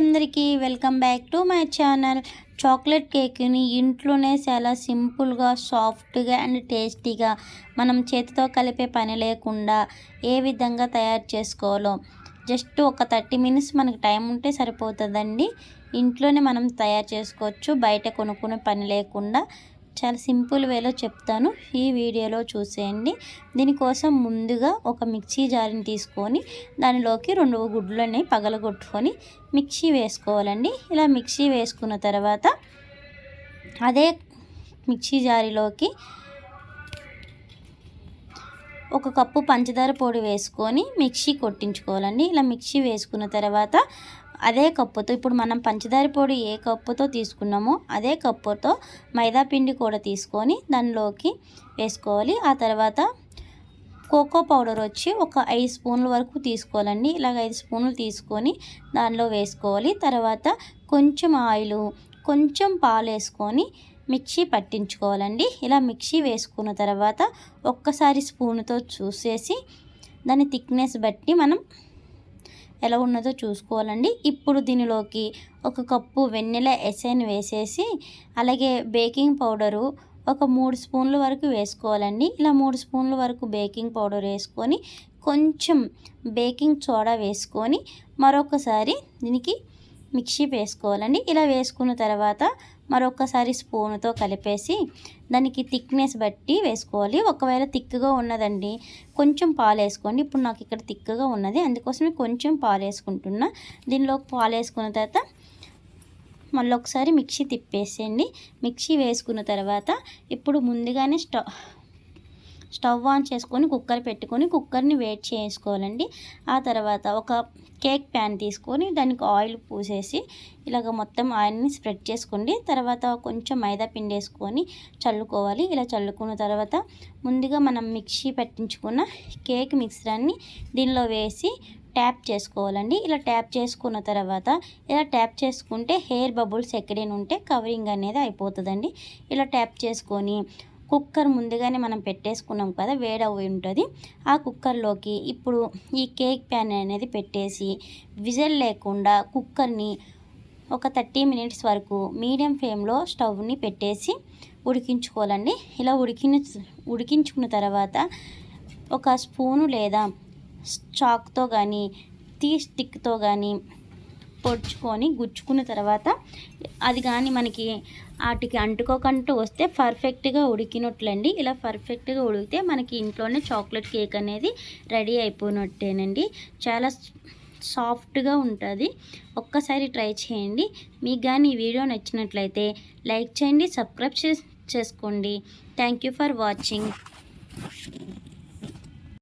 అందరికీ welcome back to my channel. Chocolate కేక్ని ఇంట్లోనే చాలా సింపుల్గా సాఫ్ట్గా అండ్ టేస్టీగా మనం చేతితో కలిపే పని లేకుండా ఏ విధంగా తయారు చేసుకోవాలో. జస్ట్ ఒక థర్టీ మినిట్స్ మనకి టైం ఉంటే సరిపోతుందండి. ఇంట్లోనే మనం తయారు చేసుకోవచ్చు. బయట కొనుక్కునే పని లేకుండా చాలా సింపుల్ వేలో చెప్తాను. ఈ వీడియోలో చూసేయండి. దీనికోసం ముందుగా ఒక మిక్సీ జారిని తీసుకొని దానిలోకి రెండు గుడ్లని పగలగొట్టుకొని మిక్సీ వేసుకోవాలండి. ఇలా మిక్సీ వేసుకున్న తర్వాత అదే మిక్సీ జారిలోకి ఒక కప్పు పంచదార పొడి వేసుకొని మిక్సీ కొట్టించుకోవాలండి. ఇలా మిక్సీ వేసుకున్న తర్వాత అదే కప్పుతో ఇప్పుడు మనం పంచదార పొడి ఏ కప్పుతో తీసుకున్నామో అదే కప్పుతో మైదా పిండి కూడా తీసుకొని దానిలోకి వేసుకోవాలి. ఆ తర్వాత కోకో పౌడర్ వచ్చి ఒక ఐదు స్పూన్ల వరకు తీసుకోవాలండి. ఇలాగ ఐదు స్పూన్లు తీసుకొని దానిలో వేసుకోవాలి. తర్వాత కొంచెం ఆయిల్ కొంచెం పాలు వేసుకొని మిక్సీ పట్టించుకోవాలండి. ఇలా మిక్సీ వేసుకున్న తర్వాత ఒక్కసారి స్పూన్తో చూసేసి దాని థిక్నెస్ బట్టి మనం ఎలా ఉన్నదో చూసుకోవాలండి. ఇప్పుడు దీనిలోకి ఒక కప్పు వెన్నెల ఎసైన్ వేసేసి అలాగే బేకింగ్ పౌడరు ఒక మూడు స్పూన్ల వరకు వేసుకోవాలండి. ఇలా మూడు స్పూన్ల వరకు బేకింగ్ పౌడర్ వేసుకొని కొంచెం బేకింగ్ సోడా వేసుకొని మరొకసారి దీనికి మిక్సీ వేసుకోవాలండి. ఇలా వేసుకున్న తర్వాత మరొకసారి స్పూన్తో కలిపేసి దానికి థిక్నెస్ బట్టి వేసుకోవాలి. ఒకవేళ థిక్గా ఉన్నదండి కొంచెం పాలు వేసుకోండి ఇప్పుడు నాకు ఇక్కడ థిక్గా ఉన్నది అందుకోసమే కొంచెం పాలు వేసుకుంటున్నా దీనిలో పాలు వేసుకున్న తర్వాత మళ్ళీ ఒకసారి మిక్సీ తిప్పేసేయండి. మిక్సీ వేసుకున్న తర్వాత ఇప్పుడు ముందుగానే స్టవ్ స్టవ్ ఆన్ చేసుకొని కుక్కర్ పెట్టుకొని కుక్కర్ని వేట్ చేసుకోవాలండి. ఆ తర్వాత ఒక కేక్ ప్యాన్ తీసుకొని దానికి ఆయిల్ పూసేసి ఇలాగ మొత్తం ఆయిల్ని స్ప్రెడ్ చేసుకోండి. తర్వాత కొంచెం మైదా పిండి వేసుకొని చల్లుకోవాలి. ఇలా చల్లుకున్న తర్వాత ముందుగా మనం మిక్సీ పెట్టించుకున్న కేక్ మిక్సరాన్ని దీనిలో వేసి ట్యాప్ చేసుకోవాలండి. ఇలా ట్యాప్ చేసుకున్న తర్వాత ఇలా ట్యాప్ చేసుకుంటే హెయిర్ బబుల్స్ ఎక్కడైనా ఉంటే కవరింగ్ అనేది అయిపోతుందండి. ఇలా ట్యాప్ చేసుకొని కుక్కర్ ముందుగానే మనం పెట్టేసుకున్నాం కదా వేడవి ఉంటుంది. ఆ కుక్కర్లోకి ఇప్పుడు ఈ కేక్ ప్యాన్ అనేది పెట్టేసి విజిల్ లేకుండా కుక్కర్ని ఒక థర్టీ మినిట్స్ వరకు మీడియం ఫ్లేమ్లో స్టవ్ని పెట్టేసి ఉడికించుకోవాలండి. ఇలా ఉడికిన ఉడికించుకున్న తర్వాత ఒక స్పూను లేదా చాక్తో కానీ టీ స్టిక్తో కానీ పొడుచుకొని గుచ్చుకున్న తర్వాత అది కానీ మనకి వాటికి అంటుకోకంటూ వస్తే పర్ఫెక్ట్గా ఉడికినట్లండి. ఇలా పర్ఫెక్ట్గా ఉడికితే మనకి ఇంట్లోనే చాక్లెట్ కేక్ అనేది రెడీ అయిపోయినట్టేనండి. చాలా సాఫ్ట్గా ఉంటుంది. ఒక్కసారి ట్రై చేయండి. మీకు కానీ ఈ వీడియో నచ్చినట్లయితే లైక్ చేయండి సబ్స్క్రైబ్ చేసుకోండి. Thank for watching.